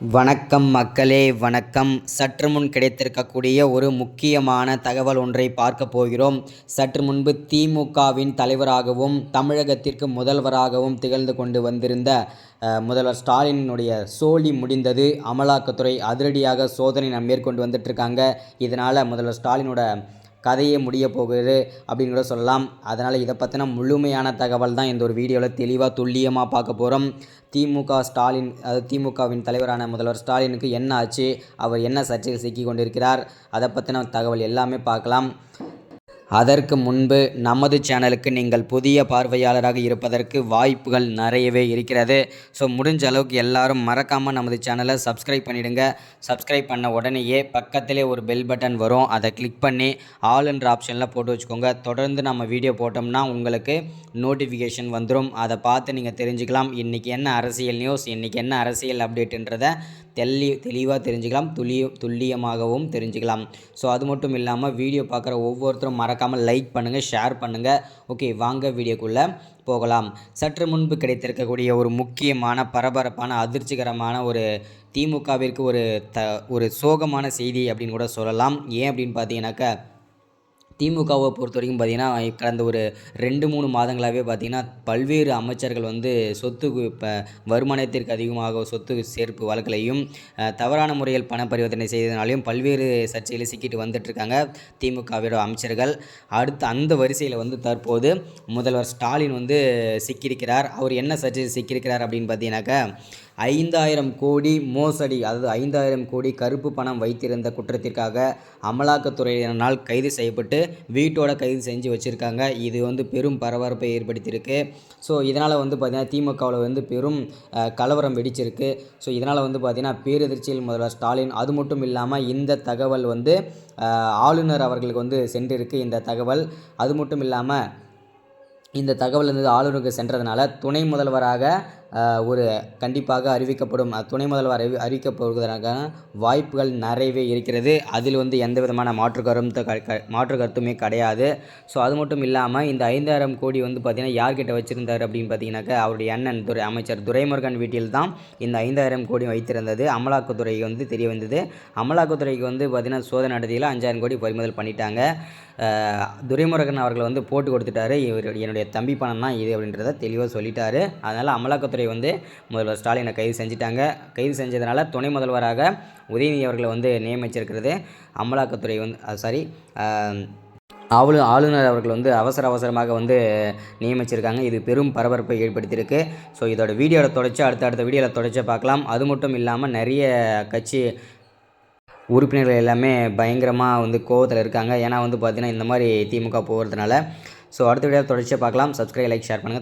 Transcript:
வணக்கம் மக்களே வணக்கம். சற்று முன் கிடைத்திருக்கக்கூடிய ஒரு முக்கியமான தகவல் ஒன்றை பார்க்க போகிறோம். சற்று முன்பு திமுகவின் தலைவராகவும் தமிழகத்திற்கு முதல்வராகவும் திகழ்ந்து கொண்டு வந்திருந்த முதல்வர் ஸ்டாலினுடைய சோழி முடிந்தது. அமலாக்கத்துறை அதிரடியாக சோதனை நம் மேற்கொண்டு வந்துட்டுருக்காங்க இதனால் முதல்வர் ஸ்டாலினோட கதையே முடிய போகுது அப்படின்னு கூட சொல்லலாம். அதனால் இதை பற்றின முழுமையான தகவல் தான் இந்த ஒரு வீடியோவில் தெளிவாக துல்லியமாக பார்க்க போகிறோம் திமுக ஸ்டாலின் அதாவது திமுகவின் தலைவரான முதல்வர் ஸ்டாலினுக்கு என்ன ஆச்சு அவர் என்ன சர்ச்சையில் சிக்கி கொண்டிருக்கிறார் அதை பற்றின தகவல் எல்லாமே பார்க்கலாம். அதற்கு முன்பு நமது சேனலுக்கு நீங்கள் புதிய பார்வையாளராக இருப்பதற்கு வாய்ப்புகள் நிறையவே இருக்கிறது. ஸோ முடிஞ்ச அளவுக்கு எல்லாரும் மறக்காமல் நமது சேனலை சப்ஸ்கிரைப் பண்ணிவிடுங்க சப்ஸ்கிரைப் பண்ண உடனேயே பக்கத்திலே ஒரு பெல் பட்டன் வரும். அதை கிளிக் பண்ணி ஆல் ஆப்ஷனில் போட்டு வச்சுக்கோங்க. தொடர்ந்து நம்ம வீடியோ போட்டோம்னா உங்களுக்கு நோட்டிஃபிகேஷன் வந்துடும் அதை பார்த்து நீங்கள் தெரிஞ்சுக்கலாம். இன்றைக்கி என்ன அரசியல் நியூஸ் இன்றைக்கி என்ன அரசியல் அப்டேட்டுன்றதை தெள்ளி தெளிவாக தெரிஞ்சுக்கலாம். துல்லிய துல்லியமாகவும் தெரிஞ்சுக்கலாம். ஸோ அது மட்டும் இல்லாமல் வீடியோ பார்க்குற ஒவ்வொருத்தரும் மறக்காமல் லைக் பண்ணுங்கள் ஷேர் பண்ணுங்கள் ஓகே வாங்க வீடியோக்குள்ளே போகலாம். சற்று முன்பு கிடைத்திருக்கக்கூடிய ஒரு முக்கியமான பரபரப்பான அதிர்ச்சிகரமான ஒரு திமுகவிற்கு ஒரு த ஒரு சோகமான செய்தி அப்படின்னு கூட சொல்லலாம். ஏன் அப்படின்னு பார்த்தீங்கன்னாக்கா திமுகவை பொறுத்த வரைக்கும் பார்த்திங்கன்னா கடந்த ஒரு ரெண்டு மூணு மாதங்களாகவே பார்த்திங்கன்னா பல்வேறு அமைச்சர்கள் வந்து சொத்து இப்போ வருமானத்திற்கு அதிகமாக சொத்து சேர்ப்பு வழக்கிலையும் தவறான முறையில் பண பரிவர்த்தனை செய்ததுனாலையும் பல்வேறு சர்ச்சையில் சிக்கிட்டு வந்துட்டுருக்காங்க திமுகவோட அமைச்சர்கள். அடுத்து அந்த வரிசையில் வந்து தற்போது முதல்வர் ஸ்டாலின் வந்து சிக்கியிருக்கிறார். அவர் என்ன சர்ச்சையில் சிக்கியிருக்கிறார் அப்படின்னு பார்த்தீங்கன்னாக்கா ஐந்தாயிரம் கோடி மோசடி அதாவது ஐந்தாயிரம் கோடி கருப்பு பணம் வைத்திருந்த குற்றத்திற்காக அமலாக்கத்துறையினரால் கைது செய்யப்பட்டு வீட்டோட கைது செஞ்சு வச்சுருக்காங்க. இது வந்து பெரும் பரபரப்பை ஏற்படுத்தியிருக்கு. ஸோ இதனால் வந்து பார்த்திங்கன்னா திமுகவில் வந்து பெரும் கலவரம் வெடிச்சிருக்கு. ஸோ இதனால் வந்து பார்த்திங்கன்னா பேரெதிர்ச்சியில் முதல்வர் ஸ்டாலின் அது மட்டும் இல்லாமல் இந்த தகவல் வந்து ஆளுநர் அவர்களுக்கு வந்து சென்றிருக்கு இந்த தகவல். அது மட்டும் இல்லாமல் இந்த தகவல் வந்து ஆளுநருக்கு சென்றதுனால துணை முதல்வராக ஒரு கண்டிப்பாக அறிவிக்கப்படும். துணை முதல்வர் அறிவி அறிவிக்கப்படுவதற்கான வாய்ப்புகள் நிறையவே இருக்கிறது. அதில் வந்து எந்த விதமான மாற்று கருத்து க- க- மாற்று கருத்துமே கிடையாது. ஸோ அது மட்டும் இல்லாமல் இந்த ஐந்தாயிரம் கோடி வந்து பார்த்திங்கன்னா யார்கிட்ட வச்சுருந்தார் அப்படின்னு பார்த்தீங்கன்னாக்கா அவருடைய அண்ணன் துறை அமைச்சர் துரைமுருகன் வீட்டில் தான் இந்த ஐந்தாயிரம் கோடி வைத்திருந்தது. அமலாக்கத்துறை வந்து தெரிய வந்தது. அமலாக்கத்துறைக்கு வந்து பார்த்திங்கன்னா சோதனை நடத்தியில் அஞ்சாயிரம் கோடி பறிமுதல் பண்ணிட்டாங்க. துரைமுருகன் அவர்கள் வந்து போட்டு கொடுத்துட்டாரு. இவர் என்னுடைய தம்பி பணம் தான் இது அப்படின்றத தெளிவாக சொல்லிட்டாரு. அதனால் அமலாக்கத்துறை வந்து முதல்வர் ஸ்டாலினை கைது செஞ்சிட்டாங்க. கைது செஞ்சதுனால துணை முதல்வராக உதயநிதி அவர்களை வந்து நியமிச்சிருக்கிறது. அமலாக்கத்துறை வந்து சாரி ஆளு ஆளுநர் அவர்கள் வந்து அவசர அவசரமாக வந்து நியமிச்சிருக்காங்க. இது பெரும் பரபரப்பை ஏற்படுத்தியிருக்கு. ஸோ இதோட வீடியோவில் தொடச்சி அடுத்த அடுத்த வீடியோவில் தொடச்சி பார்க்கலாம். அது மட்டும் இல்லாமல் நிறைய கட்சி உறுப்பினர்கள் எல்லாமே பயங்கரமாக வந்து கோவத்தில் இருக்காங்க. ஏன்னா வந்து பார்த்திங்கன்னா இந்த மாதிரி திமுக போகிறதுனால ஸோ அடுத்த வீடியோ தொடர்ச்சியாக பார்க்கலாம். சப்ஸ்கிரைப் லைக் ஷேர் பண்ணுங்கள்